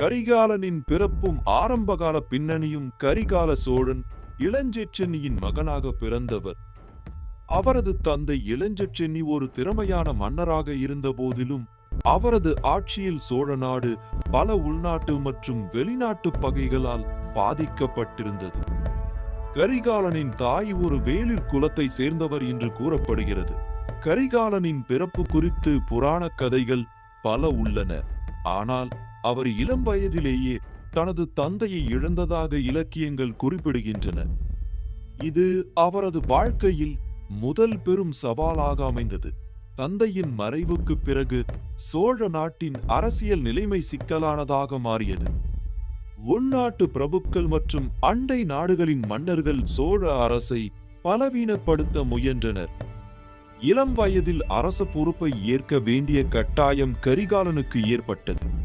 கரிகாலனின் பிறப்பும் ஆரம்பகால பின்னணியும் கரிகால சோழன் இளஞ்செச்சென்னியின் மகனாக பிறந்தவர். அவரது தந்தை இளஞ்செச்சென்னி ஒரு திறமையான மன்னராக இருந்த போதிலும் அவரது ஆட்சியில் சோழ நாடு பல உள்நாட்டு மற்றும் வெளிநாட்டு பகைகளால் பாதிக்கப்பட்டிருந்தது. கரிகாலனின் தாய் ஒரு வேலிர் குலத்தை சேர்ந்தவர் என்று கூறப்படுகிறது. கரிகாலனின் பிறப்பு குறித்து புராண கதைகள் பல உள்ளன. ஆனால் அவர் இளம் வயதிலேயே தனது தந்தையை இழந்ததாக இலக்கியங்கள் குறிப்பிடுகின்றன. இது அவரது வாழ்க்கையில் முதல் பெரும் சவாலாக அமைந்தது. தந்தையின் மறைவுக்கு பிறகு சோழ நாட்டின் அரசியல் நிலைமை சிக்கலானதாக மாறியது. உள்நாட்டு பிரபுக்கள் மற்றும் அண்டை நாடுகளின் மன்னர்கள் சோழ அரசை பலவீனப்படுத்த முயன்றனர். இளம் வயதில் அரச பொறுப்பை ஏற்க வேண்டிய கட்டாயம் கரிகாலனுக்கு ஏற்பட்டது.